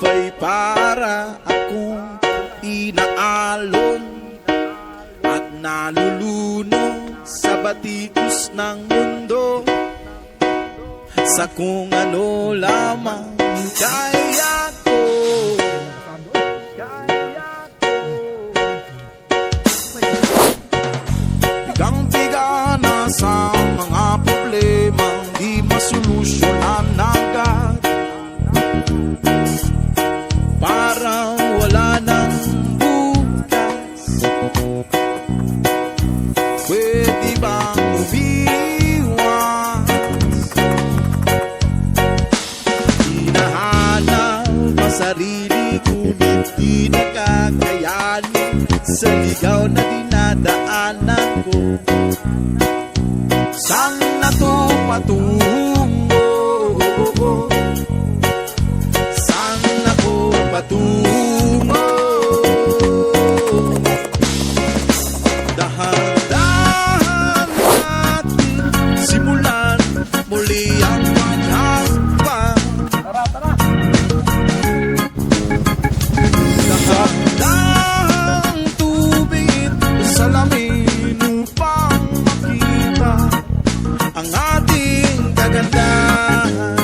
pa'y para akong inaalon At naluluno sa batikos ng mundo Sa kung ano lamang kaya ko Bigang-biga na sa mga cantar.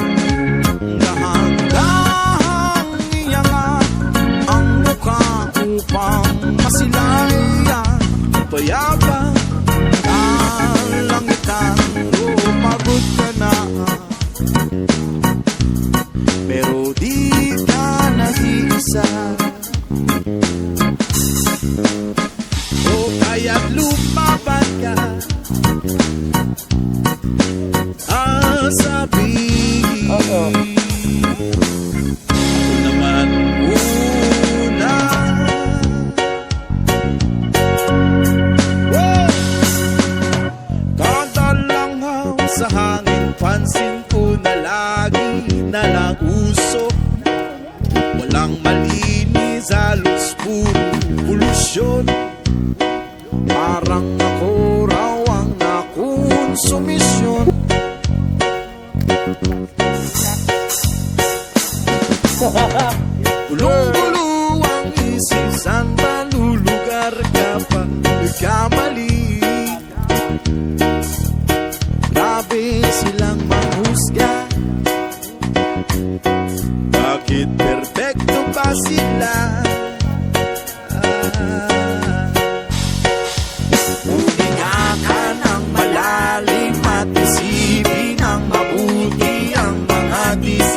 be. Uh-oh. Ulo!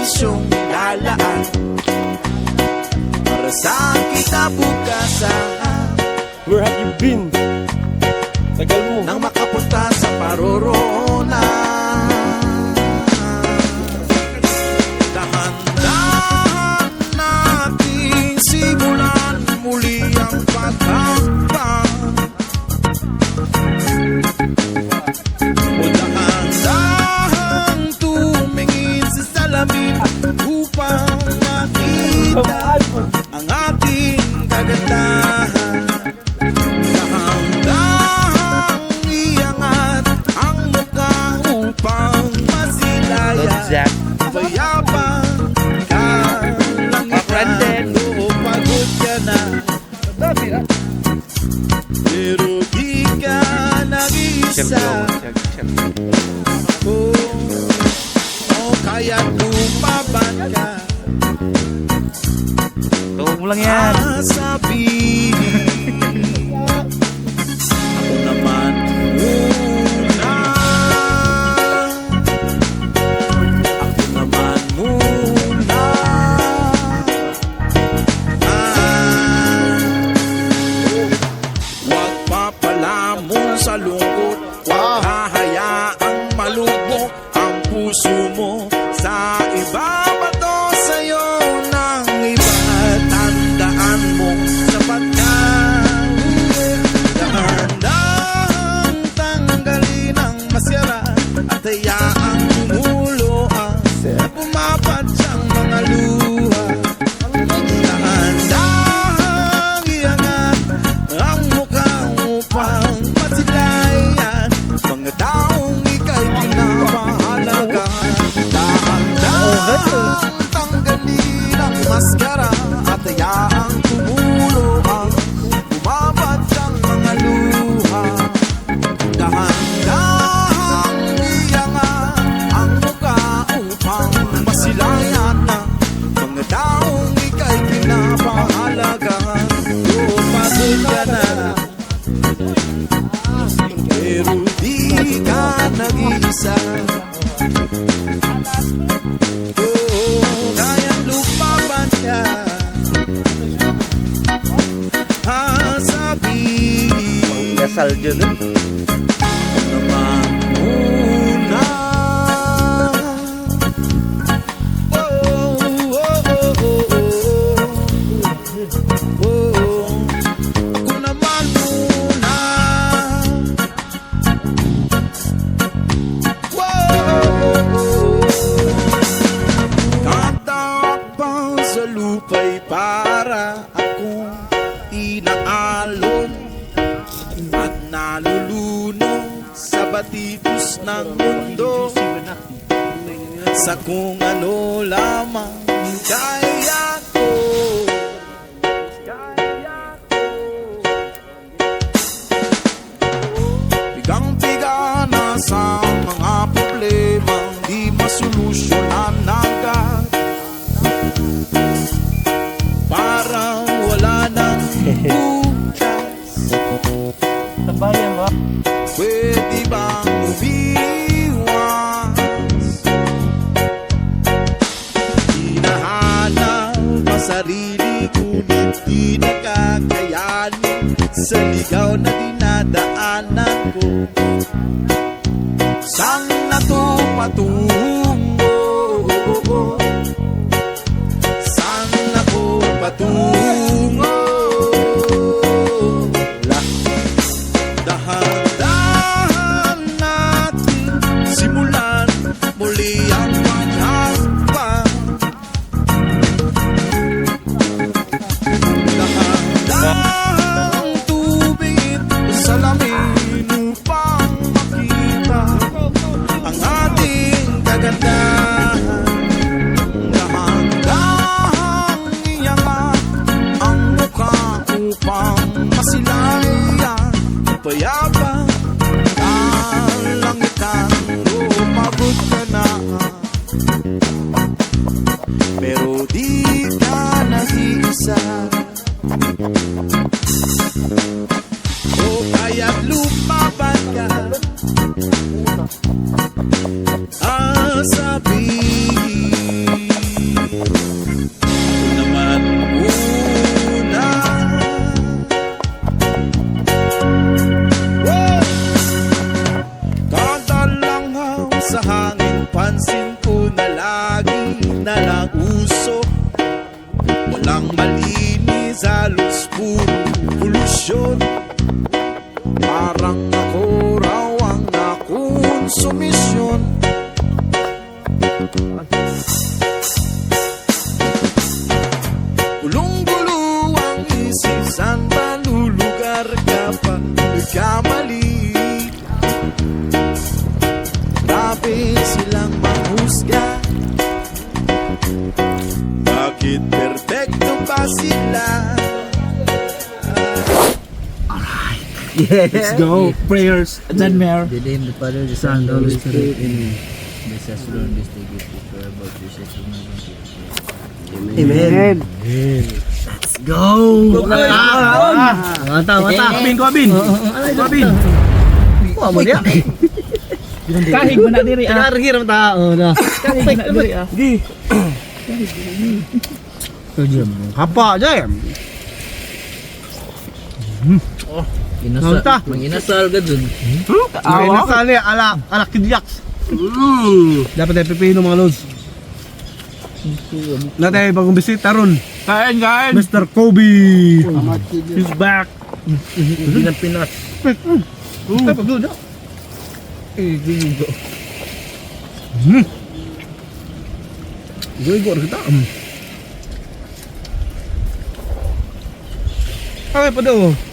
kansyong lalaan Para sa kita bukasan Where have you been? Tagal mo Nang namin upang makita ang harapan ka Tulong mo lang yan. Sasabihin Dasal dyan. eh. naman muna Oh, oh, oh, oh, oh, oh. Ako naman muna. Tatakbang sa lupa'y inaalon batitos ng mundo. Sa kung ano lamang kaya ko. Bigang-biga na sa mga problemang di masolusyonan Oh. Let's go. Prayers. John Mayer. The name of the Father, the Son, the Holy Spirit. Amen. Bless us, Lord, this day give you forever about your sake. Amen. Let's go. Mata, mata. Kabin, kabin. Kabin. Kuha mo niya. Kahig mo na diri ah. Pinarhiram tao na. Kahig mo na diri ah. Di. Hapa, Jay. Inasal. Mata. Manginasal ka dun. Ay, nasali, ala, ala kidyaks. Dapat tayo pipino mga lods. Na tayo bagong bisita ron. Kain, kain. Mr. Kobe. He's back. Hindi na Pinas. Ay, pagluda. Eh, ginugo. Goy-goy kita. Hmm. Ay, pa daw. Ano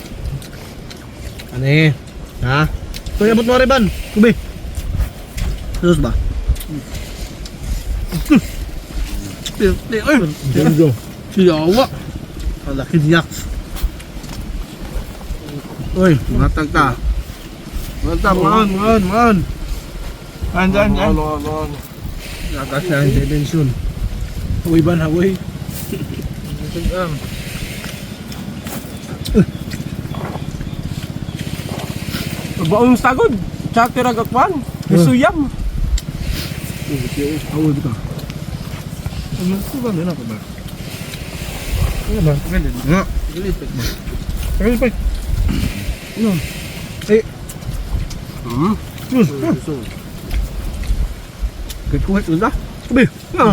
eh? Ha? Kuya, abot mo rin ban. Kubi. Terus ba? Ay, Ganda. Siyawa. Ang laki niyak. Uy, matag ta. Matag, maan, maan, maan. Kain, kain, kain. Nakas na ang dimension. Uy, ban, uy. Baong sagod. Tsaka tiragakwan. Isuyam. Awal kita. Ano ko ba din ako ba? Ano ba? Ganun. Nga. Gilipit mo. Tagal pa. Ano? Eh. Hmm. Yun. Kahit kuhat ko na. Sabi. Nga.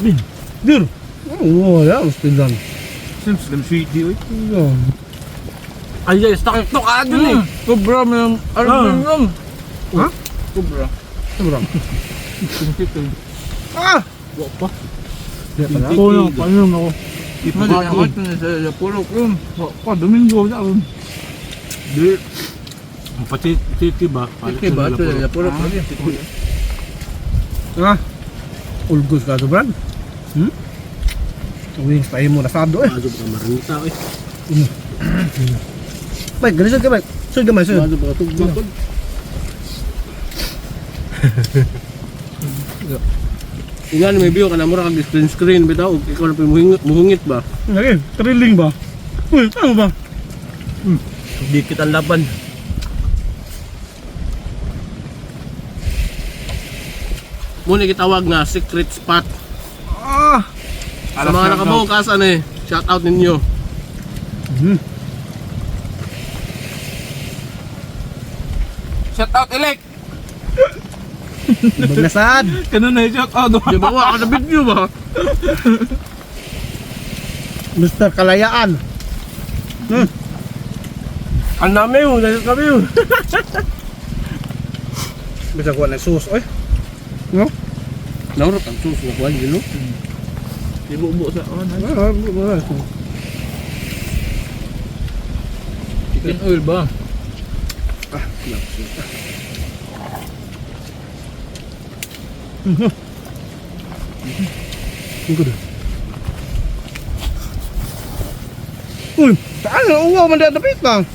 Bin. Dir. Oo, wala. Mas tindan. Since them sweet di. Yan. Ay, guys, takot to ka dun eh. Kubra mo yung Ah. alam mo Ha? Kubra. Sobrang. Tingkit ko. Ah! Wa pa. Di pala. Ako paano ako? Ipagkakot na sa Yapuro ko yun. Pa, Domingo na ako. Di. Ang pati titi ba? Okay ba? Ito na, puro pa rin. Ah. Ulgos ka, sobrang. Hmm? Wings pa mo nasado eh. Mazo ka maranita eh. Baik, ganun ka baik. Sud gamay, sud. Mazo ka tugma. Yan, may view ka na mura kag screen screen bitaw. Ikaw na pimuhingit, muhungit ba? Lagi, thrilling ba? Uy, ano ba? Di kita laban. Muna kitawag na secret spot. Ah! Sa mga nakabukas, ano eh. Shout out ninyo. Hmm. Shout out, Elek! Bagnasad. Ganun na yung shout out. Di ba? Ka na video ba? Mr. Kalayaan. Hmm. Ang dami mo, dahil kami yun. Bisa kuha ng sus, oy. Naurot ang sus na kuhan yun, no? Di bubo sa ano. Ah, ah, ah. Chicken oil ba? Ang kudo. Uy, saan na uwaw man dito dapit lang.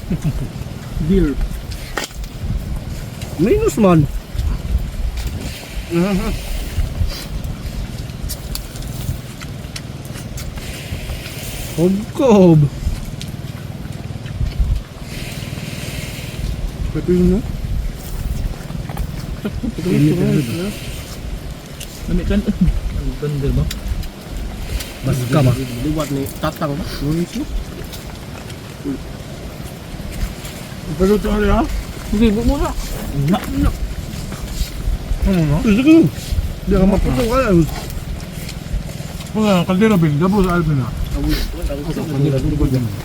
Deal. Minus man. Kob. Pwede yun no? Dami kan. Ang ganda ba? Mas ka ba? Liwat ni Tatang ba? Pero ito ano ha? Sige, bubo na. Na, na. Ano no? Sige ko. Di ka maputo ka. Mga kaldero bin, gabo sa Alvin ha.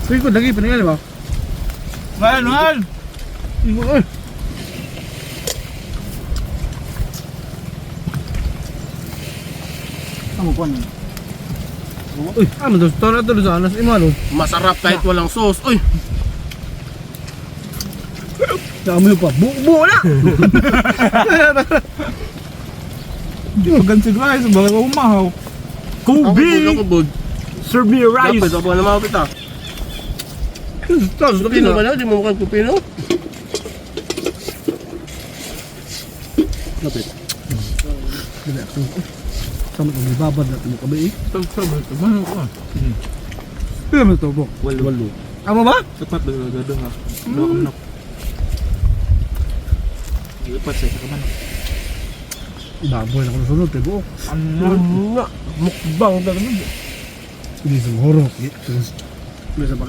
Sige ko, lagi paningali ba? Ngayon, ngayon! Ano po ano? Uy, man to na to sa anas imalo. Masarap kahit walang sauce. Uy! Dami pa. Buo na. Hindi pa gansi guys, baka umahaw. Ako bud, ako bud. Serve me a Dapat ako na mapit ah. Tapos Kupino ba na? Di mo mukhang kupino? Sama ko may babad na mo kabe eh. Sabi, tabano ko. Kaya mo to bok. Walo. Walo. Amo ba? Sapat ba yung gado ha? Dua ka manok. Lipat sa ka manok. Baboy na ko sunod te buok. Ano? nga. Mukbang ka naman. Hindi sa horok. Terus bisa pa.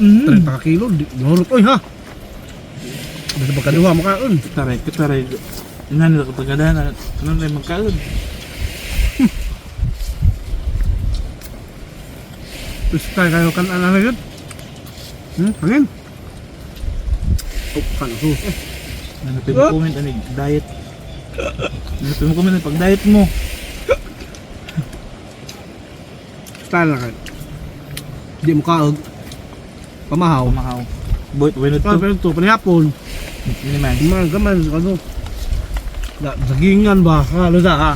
Mm. 30 ka kilo horok oy ha. Bisa pa kadiwa mo kaon. Kitaray, kitaray. Nga nila kapag na, ano na yung magkaon. Kaya kayo kan ana na gud. Hmm, hangin. Oh, kan. Ano pa yung comment, ano yung diet. Ano pa yung comment, pag diet mo. Style na kayo. Di mo kaog. Pamahaw. Kumahaw. Boy, Ah, to. pero to panihapon. Hindi man. Gaman, gaman, ano. Da, dagingan ba? Ha, ano sa ha?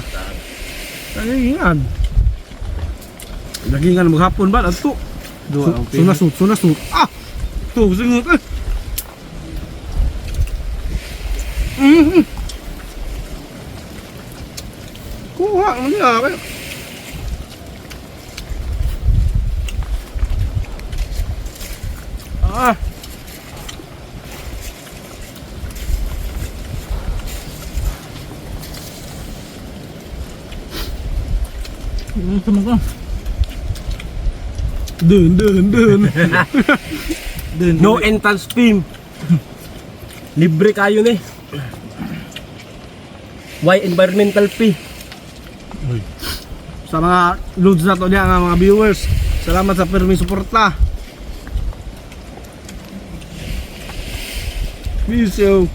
Dagingan. Dagingan maghapon ba? Ato. Dua, Su- okay. Sunasut, sunasut. Ah! To, singot eh. Mhm. Kuha, ano niya? eh. Ah! Ano sa mga? Dun, dun, dun. dun, No entrance fee. Libre kayo ni. Why environmental fee? Sa mga loads na to niya, nga mga viewers. Salamat sa permi suporta. Peace yo.